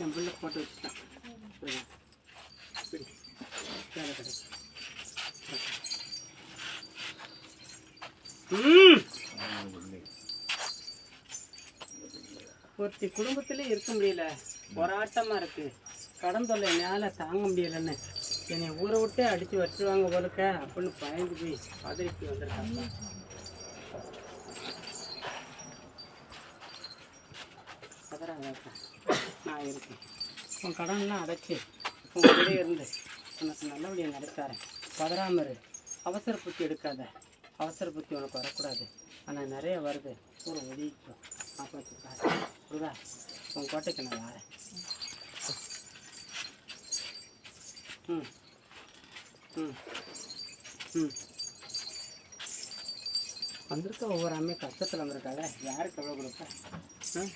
என் பிள்ளை போட்டு வச்சுட்டான். வேலை கிடைக்கும் ஒருத்தி குடும்பத்திலே இருக்க முடியல. போராட்டமா இருக்கு. கடன் தொல்லை தாங்க முடியலன்னு. என்னை ஊரை விட்டே அடிச்சு வச்சிருவாங்க போலுக்க அப்படின்னு பயந்து போய் பதவிக்கு வந்திருக்காங்க. பதறாதக்கா நான் இருக்கேன். உன் கடன்லாம் அடைச்சி உன் கூட இருந்து உனக்கு நல்லபடியாக நடத்தாரேன் பதறாமல் இரு. அவசர புத்தி எடுக்காத. அவசர புத்தி உனக்கு வரக்கூடாது. ஆனால் நிறைய வருது. ஒரு உதவிக்கும் காப்பாற்றிக்காரு புரிதா உன் கோட்டைக்கு நான் வரேன். ம். ம். ம். வந்திருக்க ஒவ்வொரு அம்மே கஷ்டத்தில் வந்திருக்காங்க யாருக்கு எவ்வளோ கொடுப்ப? ம்?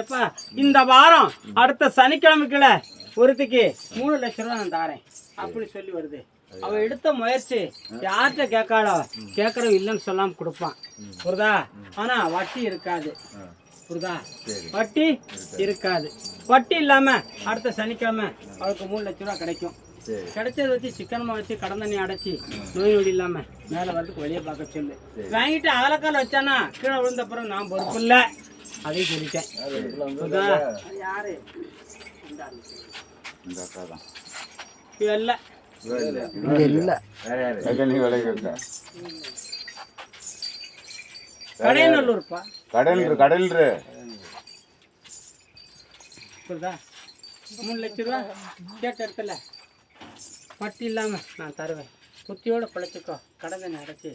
எப்பா இந்த வாரம் அடுத்த சனிக்கிழமைக்குள்ள ஒருத்திக்கு மூணு லட்ச ரூபா நான் தாரேன். அப்படி சொல்லி வருது. அவ எடுத்த முயற்சி யார்கிட்ட கேட்காளோ கேட்கறவங்க இல்லைன்னு சொல்லாம கொடுப்பான். புரியுதா ஆனா வட்டி இருக்காது. புரியுதா வட்டி இருக்காது. வட்டி இல்லாம அடுத்த சனிக்கிழமை அவளுக்கு மூணு லட்ச ரூபா கிடைக்கும். கிடைச்சதை வச்சு சிக்கனமா வச்சு கடன் தண்ணி அடைச்சி நோய் நொடி இல்லாம மேல வரதுக்கு வெளியே பார்க்க சொல்லு. வாங்கிட்டு அகலக்கால் வச்சானா கீழே விழுந்த பிறகு நான் பொறுப்பு இல்ல. அதையும் சொல்லிட்டேன். இந்த அக்கா தான் இல்ல. இல்லை. கடையநல்லூர்ப்பா கடல் கடல் புரியுதா? மூணு லட்ச ரூபா கேட்ட இடத்துல. வட்டி இல்லாம நான் தருவேன். புத்தியோட பிழைச்சிக்கோ. கடன் தண்ணி அடைச்சி.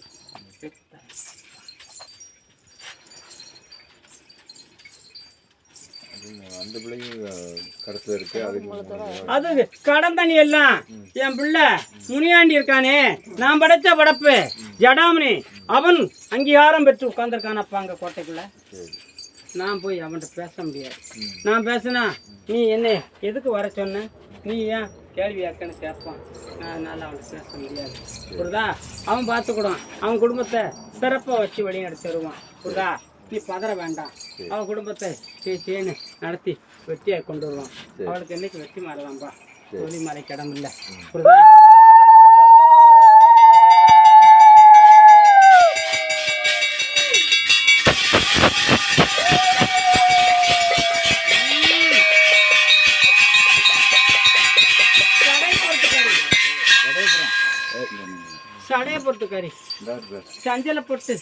அந்த அது கடன் தண்ணி எல்லாம் என் பிள்ளை முனியாண்டி இருக்கானே. நான் படைச்ச படப்பு. ஜடாமணி அவன் அங்கீகாரம் பெற்று உட்கார்ந்துருக்கானப்பா அங்கே கோட்டைக்குள்ள. நான் போய் அவன்கிட்ட பேச முடியாது. நான் பேசினா நீ என்ன எதுக்கு வர சொன்ன? நீ ஏன் கேள்வி கேட்கன்னு கேட்பான். அதனால் அதனால அவன்கிட்ட பேச முடியாது. புரிதா அவன் பார்த்துக்கிடுவான். அவன் குடும்பத்தை சிறப்பாக வச்சு வழி நடத்தி வருவான் புரியுதா? நீ பதற வேண்டாம். அவன் குடும்பத்தை சே சேன்னு நடத்தி வெற்றியாக கொண்டு வருவான். அவளுக்கு என்னைக்கு வெற்றி மாறலாம்பா? ஒளி மலைக்கு இடம் இல்லை புரியுதா? சடைய பொறுத்துக்காரி சடைய பொறுத்துக்காரி சஞ்சலை போட்டு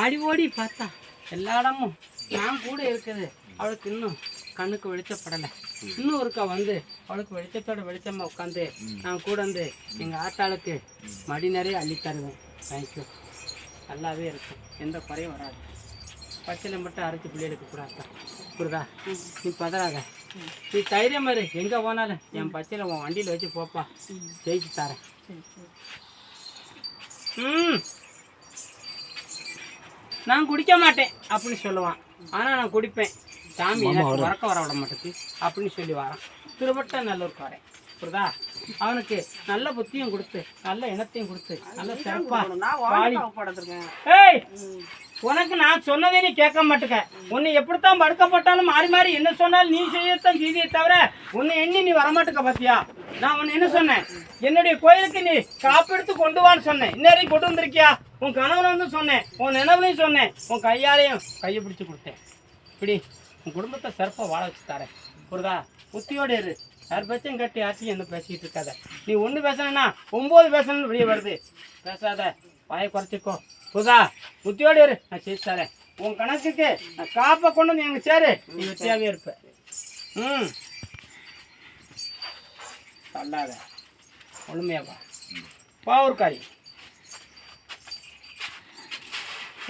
ஆடி ஓடி பார்த்தா. எல்லா இடமும். நான் கூட இருக்குது. அவளுக்கு இன்னும் கண்ணுக்கு வெளிச்சப்படலை. இன்னும் ஒருக்கா வந்து. அவளுக்கு வெளிச்சத்தோட வெளிச்சமா உட்காந்து நான் கூட வந்து எங்கள் ஆத்தாளுக்கு மடி நிறைய அள்ளி தருவேன். தேங்க்யூ நல்லாவே இருக்கும். எந்த குறையும் வராது. பச்சையில மட்டும் அரைச்சி பிள்ளை எடுக்கக்கூடாது புரியுதா? நீ பதறாத. நீ தைரியம் இரு. எங்கே போனாலும் என் பச்சையில உன் வண்டியில் வச்சு போப்பா. ஜெயிச்சு தரேன். ம். நான் குடிக்க மாட்டேன் அப்படின்னு சொல்லுவான். ஆனால் நான் குடிப்பேன். சாமி எனக்கு உறக்க வர விட மாட்டேங்குது அப்படின்னு சொல்லி வரான். திருவட்ட நல்லூருக்கு வரேன். புரியுதா? அவனுக்கு நல்ல புத்தியும் கொடுத்து நல்ல இனத்தையும் கொடுத்து நல்ல சிறப்பா வாழி ஏய்! உனக்கு நான் சொன்னதே நீ கேட்க மாட்டுக்க. உன்னை எப்படித்தான் படுக்கப்பட்டாலும் மாறி மாறி என்ன சொன்னாலும் நீ செய்யத்தான் செய்தியை தவிர உன்னை எண்ணி நீ வரமாட்டுக்க பாத்தியா? நான் உன்னை என்ன சொன்னேன்? என்னுடைய கோயிலுக்கு நீ காப்பெடுத்து கொண்டு வான்னு சொன்னேன். இன்னும் கொண்டு வந்திருக்கியா? உன் கணவன் வந்து சொன்னேன். உன் நினைவுலையும் சொன்னேன். உன் கையாலையும் கையை பிடிச்சி கொடுத்தேன். இப்படி உன் குடும்பத்தை சிறப்பாக வாழ வச்சு தரேன். புரிதா புத்தியோடு இரு. யார் பேச்சும் கட்டி ஆட்சி என்ன பேசிக்கிட்டு இருக்காத. நீ ஒன்று பேசணும்னா ஒம்பது பேசணும்னு வெளியே வருது. பேசாத வாயை குறைச்சிக்கோ. புரியுதா புத்தியோடு இரு. நான் செய்து தரேன். உன் கணக்குக்கு நான் காப்பை கொண்டு வந்து எங்கள் சேரு. நீ வெற்றியாகவே இருப்ப. ம். தள்ளாத. ஒழுமையாவா பாவூர்காரி.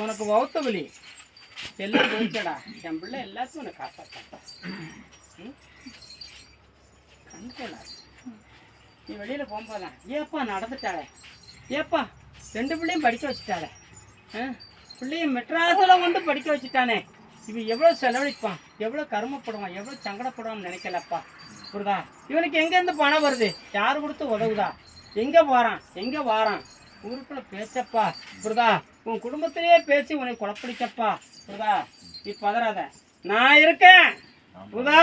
உனக்கு வௌத்த வலி எல்லாம் போயிச்சடா என் பிள்ளை எல்லாத்தையும் உனக்கு காப்பாற்றா கண்கொள்ளாது நீ வெளியில் போகும்போதான் ஏப்பா நடந்துட்டாளே? ஏப்பா ரெண்டு பிள்ளையும் படிக்க வச்சுட்டாளே? பிள்ளையும் மெட்ராஸில் கொண்டு படிக்க வச்சுட்டானே? இவன் எவ்வளோ செலவழிப்பான்? எவ்வளோ கருமப்படுவான்? எவ்வளோ சங்கடப்படுவான்னு நினைக்கலப்பா. புரியுதா இவனுக்கு எங்கேருந்து பணம் வருது? யார் கொடுத்து உதவுதா? எங்கே போகிறான் எங்கே வாரான்? ஊருக்குள்ள பேச்சப்பா புரியுதா உன் குடும்பத்திலேயே பேசி உன்னை குழப்படிச்சப்பா புரியுதா நீ பதறாத. நான் இருக்கேன் புதா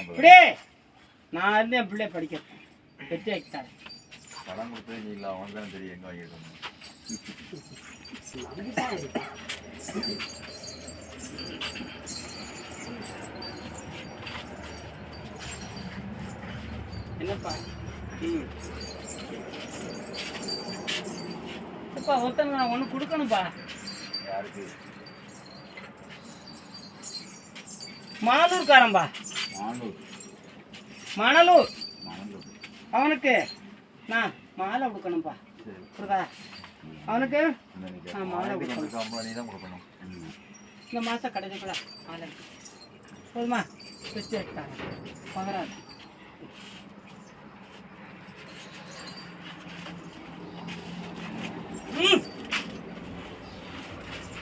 இப்படி. நான் இருந்து என் பிள்ளைய படிக்கிறேன் வெற்றி ஆக்கிட்டாரு பணம் கொடுத்தது நீ இல்லை அவன் தான் தெரியும் எங்கே வாங்கிட்டு அப்பா ஒருத்தனுக்கு நான் ஒன்று கொடுக்கணும்ப்பா யாருக்கு? மாலூர்காரன்பா மணலூர். அவனுக்கு நான் மாலை கொடுக்கணும்ப்பா புரியுதா? அவனுக்கு இந்த நீ ஆ, மாலை கொடுக்கணும். இந்த மாதம் கடைசிக்குள்ள மாலை போதுமா? வெற்றி ஆக்கிட்டாங்க பகராது